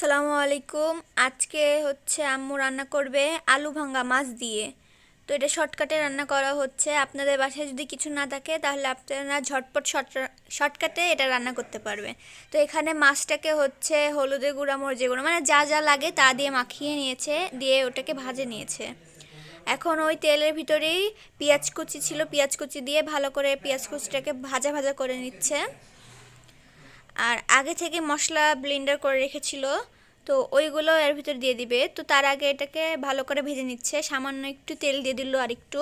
সালামু আলাইকুম। আজকে হচ্ছে আম্মু রান্না করবে আলু ভাঙ্গা মাছ দিয়ে। তো এটা শর্টকাটে রান্না করা হচ্ছে। আপনাদের বাসায় যদি কিছু না থাকে, তাহলে আপনারা ঝটপট শর্ট শর্টকাটে এটা রান্না করতে পারবে। তো এখানে মাছটাকে হচ্ছে হলুদের গুঁড়া, মরিচের গুঁড়া মানে যা যা লাগে তা দিয়ে মাখিয়ে নিয়েছে, দিয়ে ওটাকে ভাজে নিয়েছে। এখন ওই তেলের ভিতরেই পেঁয়াজ কুচি ছিল, পেঁয়াজ কুচি দিয়ে ভালো করে পেঁয়াজ কুচিটাকে ভাজা ভাজা করে নিচ্ছে। আর আগে থেকে মশলা ব্লেন্ডার করে রেখেছিল, তো ওইগুলো এর ভিতর দিয়ে দিবে। তো তার আগে এটাকে ভালো করে ভেজে নিচ্ছে, সামান্য একটু তেল দিয়ে দিল আর একটু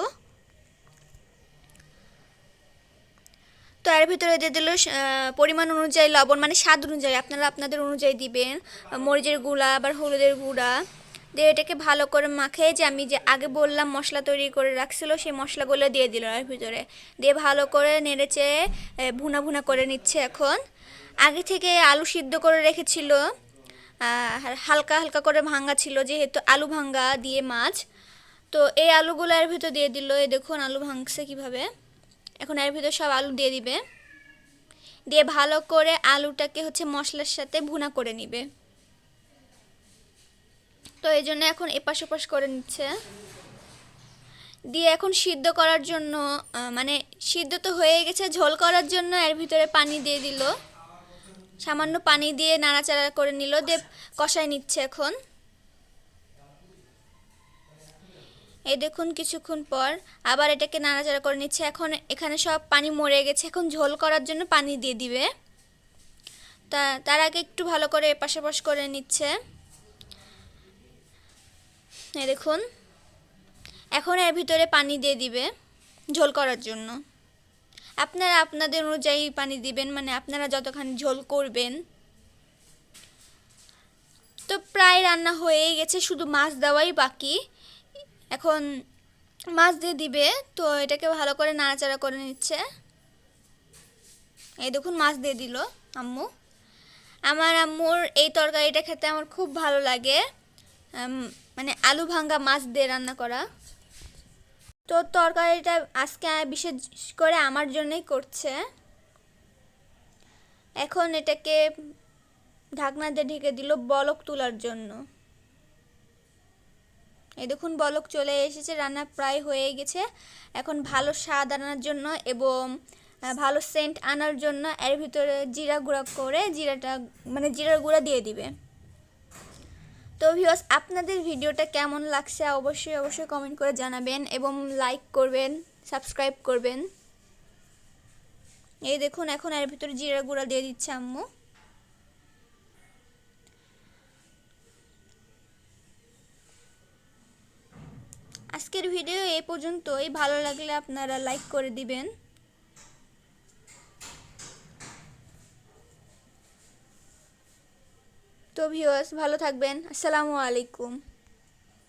তো এর ভিতরে দিয়ে দিল পরিমাণ অনুযায়ী লবণ মানে স্বাদ অনুযায়ী, আপনারা আপনাদের অনুযায়ী দিবেন। মরিচের গুঁড়া, আবার হলুদের গুঁড়া। দিয়ে এটাকে ভালো করে মাখে যে আমি যে আগে বললাম মশলা তৈরি করে রাখছিল, সেই মশলাগুলো দিয়ে দিল এর ভিতরে। দিয়ে ভালো করে নেড়েচে ভুনা ভুনা করে নিচ্ছে এখন। আগে থেকে আলু সিদ্ধ করে রেখেছিল হালকা হালকা করে ভাঙ্গা ছিল, যেহেতু আলু ভাঙ্গা দিয়ে মাছ। তো এই আলুগুলো এর ভিতর দিয়ে দিল, এই দেখুন আলু ভাঙছে কীভাবে। এখন এর ভিতর সব আলু দিয়ে দিবে। দিয়ে ভালো করে আলুটাকে হচ্ছে মশলার সাথে ভুনা করে নিবে। তো এই জন্য এখন এপাশ ওপাশ করে নিচ্ছে। দিয়ে এখন সিদ্ধ করার জন্য মানে সিদ্ধ তো হয়ে গেছে, ঝোল করার জন্য এর ভিতরে পানি দিয়ে দিল। সামান্য পানি দিয়ে নাড়াচাড়া করে নিল দেব কষায় নিচ্ছে এখন। এই দেখুন কিছুক্ষণ পর আবার এটাকে নাড়াচাড়া করে নিচ্ছে। এখন এখানে সব পানি মরে গেছে, এখন ঝোল করার জন্য পানি দিয়ে দিবে। তা, তার আগে একটু ভালো করে পাশাপাশ করে নিচ্ছে। দেখুন। এখন এর ভিতরে পানি দিয়ে দিবে ঝোল করার জন্য। আপনারা আপনাদের অনুযায়ী পানি দিবেন মানে আপনারা যতখানি ঝোল করবেন। তো প্রায় রান্না হয়েই গেছে, শুধু মাছ দেওয়াই বাকি। এখন মাছ দিয়ে দিবে, তো এটাকে ভালো করে নাড়াচাড়া করে নিচ্ছে। এই দেখুন, মাছ দিয়ে দিল আম্মু। আমার আম্মুর এই তরকারিটা খেতে আমার খুব ভালো লাগে। মানে আলু ভাঙ্গা মাছ দিয়ে রান্না করা। তো তরকারিটা আজকে বিশেষ করে আমার জন্যই করছে। এখন এটাকে ঢাকনা দিয়ে ঢেকে দিল বলক তোলার জন্য। এই দেখুন বলক চলে এসেছে, রান্না প্রায় হয়ে গেছে। এখন ভালো স্বাদ আনার জন্য এবং ভালো সেন্ট আনার জন্য এর ভিতরে জিরা গুঁড়া করে, জিরাটা মানে জিরার গুঁড়া দিয়ে দিবে। তো ভিউয়ার্স আপনাদের ভিডিওটা কেমন লাগছে অবশ্যই অবশ্যই কমেন্ট করে জানাবেন এবং লাইক করবেন সাবস্ক্রাইব করবেন। এই দেখুন, এখন এর ভিতরে জিরা গুঁড়া দিয়ে দিচ্ছে আম্মু। আজকের ভিডিও এই পর্যন্তই। ভালো লাগলে আপনারা লাইক করে দিবেন। তো ভিউয়ার্স ভালো থাকবেন। আসসালামু আলাইকুম।